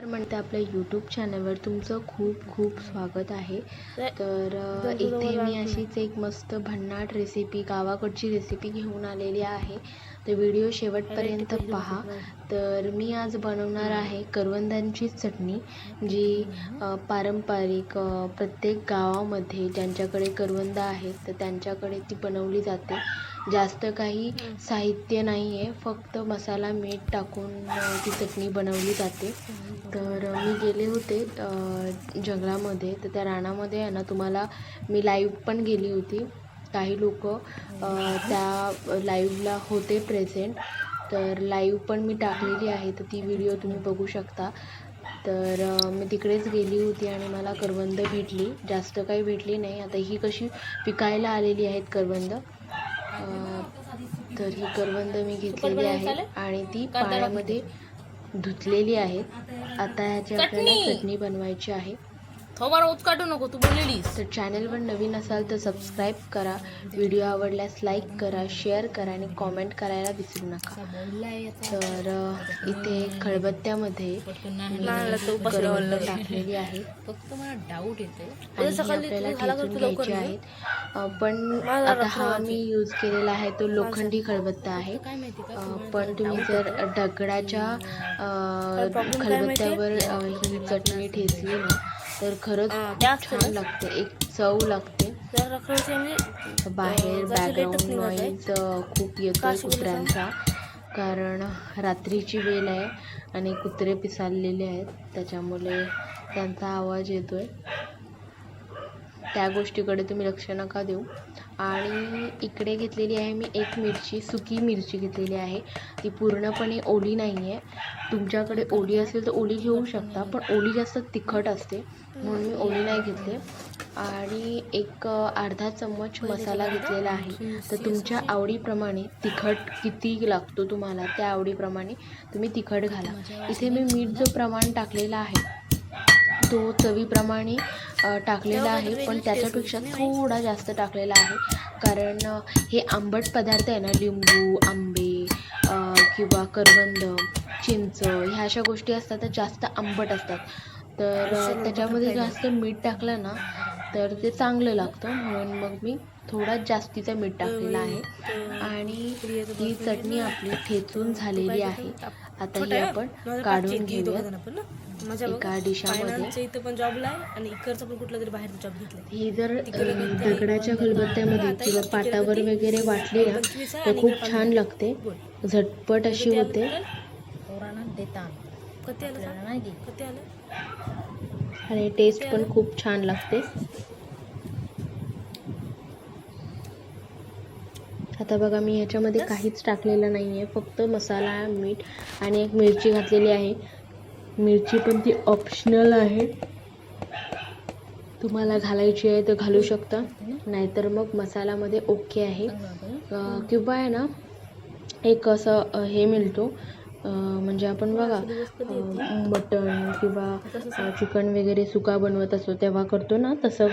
तर म्हणते आपल्या यूट्यूब चॅनलवर तुमचं खूप खूप स्वागत आहे. तर इथे मी अशीच एक मस्त भन्नाट रेसिपी गावाकडची रेसिपी घेऊन आलेली आहे. तर व्हिडिओ शेवटपर्यंत पहा. तर मी आज बनवणार आहे करवंदांची चटणी जी पारंपरिक प्रत्येक गावामध्ये ज्यांच्याकडे करवंद आहेत तर त्यांच्याकडे ती बनवली जाते. जास्त काही साहित्य नाही आहे फक्त मसाला मीठ टाकून ती चटणी बनवली जाते. तर मी गेले होते जंगलामध्ये. तर त्या रानामध्ये आहे ना तुम्हाला मी लाईव्ह पण गेली होती. काही लोक त्या लाईव्हला होते प्रेझेंट तर लाईव्ह पण मी टाकलेली आहे तर ती व्हिडिओ तुम्ही बघू शकता. तर मी तिकडेच गेली होती आणि मला करवंद भेटली. जास्त काही भेटली नाही. आता ही कशी पिकायला आलेली आहेत करवंद. तर ही करवंद मी घेतलेली आहे आणि ती पाण्यामध्ये धुतलेली आहेत आता ह्याची आपल्याला. चटणी बनवायची आहे. थोबार उचकाटू नको तू बोललेलीस. तर चॅनलवर नवीन असाल तर सबस्क्राईब करा. व्हिडिओ आवडल्यास लाईक करा शेअर करा आणि कॉमेंट करायला विसरू नका. तर इथे खळबत्त्यामध्ये टाकलेली आहे. फक्त मला डाऊट येते आपल्याला घ्यायची आहेत. पण आता हा मी यूज केलेला आहे तो लोखंडी खळबत्ता आहे. पण तुम्ही जर दगडाच्या खलबत्त्यावर अ, ही चटणी ठेचली ना तर खरंच छान लागते. एक चव लागते. म्हणजे बाहेर बॅकग्राऊंड आहे. नॉईज खूप येतोय कुत्र्यांचा. कारण रात्रीची वेळ आहे आणि कुत्रे पिसाळलेले आहेत त्याच्यामुळे त्यांचा आवाज येतोय. त्या गोष्टीकडे तुम्ही लक्ष नका देऊ. आणि इकडे घेतलेली आहे मी एक मिरची सुकी मिरची घेतलेली आहे. ती पूर्णपणे ओली नाही आहे तुमच्याकडे ओली असेल तर ओली घेऊ शकता पण ओली जास्त तिखट असते म्हणून मी ओली नाही घेतले. आणि एक अर्धा चम्मच मसाला घेतलेला आहे. तर तुमच्या आवडीप्रमाणे तिखट किती लागतो तुम्हाला त्या आवडीप्रमाणे तुम्ही तिखट घाला. इथे मी मीठ जो प्रमाण टाकलेला आहे तो चवीप्रमाणे टाकलेला आहे पण त्याच्यापेक्षा थोडा जास्त टाकलेला आहे. कारण हे आंबट पदार्थ आहे ना लिंबू आंबे किंवा करवंद चिंच ह्या अशा गोष्टी असतात त्या जास्त आंबट असतात. तर त्याच्यामध्ये जास्त मीठ टाकलं ना तर ते चांगलं लागतं. म्हणून मग मी थोडा जास्तीचं मीठ टाकलेलं आहे. आणि ही चटणी आपली ठेचून झालेली आहे. आता ही आपण काढून घेऊया. माझ्या बघ, एका डिशामध्ये पण जॉबला आणि इकडचा पण कुठला तरी बाहेर जॉब ही जर दगडाच्या खलबत्त्यामध्ये किंवा पाटावर वगैरे वाटली ना तर खूप छान लागते. झटपट अशी होते. देता कधी आलं सांग? कधी आलं? आणि टेस्ट पण खूप छान लागते. आता बघा मी ह्याच्यामध्ये काहीच टाकलेलं नाही आहे फक्त मसाला मीठ आणि एक मिरची घातलेली आहे. मिरची पण ती ऑप्शनल आहे. तुम्हाला घालायची आहे तर घालू शकता. नाहीतर मग मसाल्यामध्ये ओके आहे. किंवा आहे ना एक असं हे मिळतो. म्हणजे आपण बघा मटण किंवा चिकन वगैरे सुका बनवत असतो तेव्हा करतो ना तसं